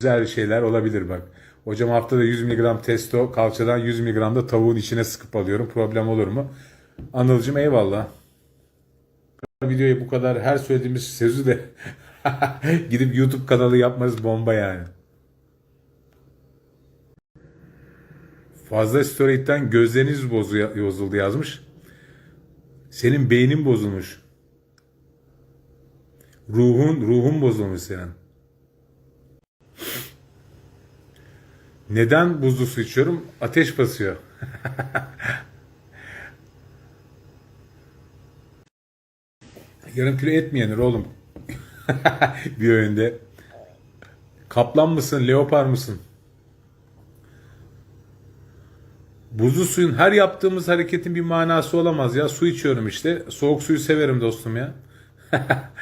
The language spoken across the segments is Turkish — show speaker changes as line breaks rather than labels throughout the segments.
güzel şeyler olabilir bak. Hocam haftada 100 mg testo kalçadan 100 mg da tavuğun içine sıkıp alıyorum. Problem olur mu? Anılcım eyvallah. Videoyu bu kadar her söylediğimiz sözü de gidip YouTube kanalı yapmanız bomba yani. Fazla steroidden gözleriniz bozu- bozuldu yazmış. Senin beynin bozulmuş. Ruhun, ruhun bozulmuş senin. Neden buzlu su içiyorum? Ateş basıyor. Yarım kilo et mi yenir oğlum? bir öğünde. Kaplan mısın, leopar mısın? Buzlu suyun her yaptığımız hareketin bir manası olamaz ya. Su içiyorum işte. Soğuk suyu severim dostum ya.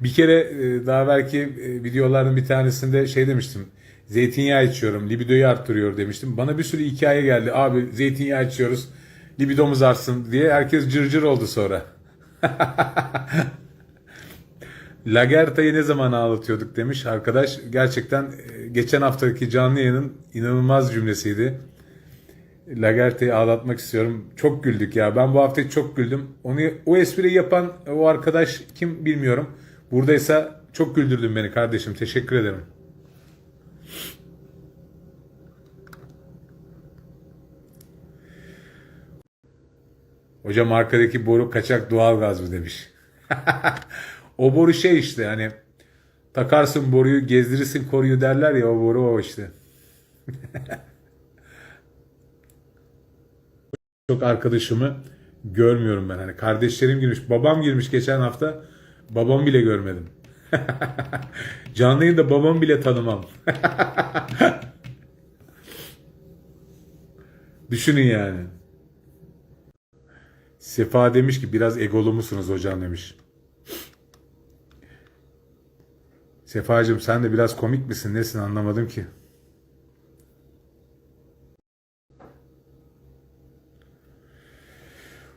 bir kere e, daha belki e, videoların bir tanesinde şey demiştim. Zeytinyağı içiyorum, libidoyu arttırıyor demiştim. Bana bir sürü hikaye geldi. Abi zeytinyağı içiyoruz, libidomuz artsın diye. Herkes cırcır oldu sonra. Lagerta'yı ne zaman ağlatıyorduk demiş arkadaş. Gerçekten e, geçen haftaki canlı yayının inanılmaz cümlesiydi. Lagerta'yı ağlatmak istiyorum. Çok güldük ya. Ben bu hafta çok güldüm. Onu o espriyi yapan o arkadaş kim bilmiyorum. Buradaysa çok güldürdün beni kardeşim. Teşekkür ederim. Hocam arkadaki boru kaçak doğal gaz mı demiş. o boru şey işte hani takarsın boruyu gezdirirsin koruyu derler ya o boru o işte. Çok arkadaşımı görmüyorum ben. Hani kardeşlerim girmiş. Babam girmiş geçen hafta. Babam bile görmedim. Canlı yayında babam bile tanımam. Düşünün yani. Sefa demiş ki biraz egolu musunuz hocam demiş. Sefacığım sen de biraz komik misin nesin anlamadım ki.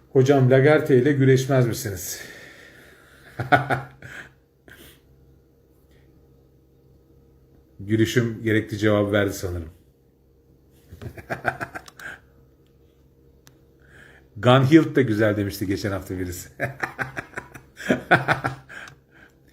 Hocam Lagerte ile güreşmez misiniz? Gülüşüm gerekli cevap verdi sanırım. Gunhild de güzel demişti geçen hafta birisi.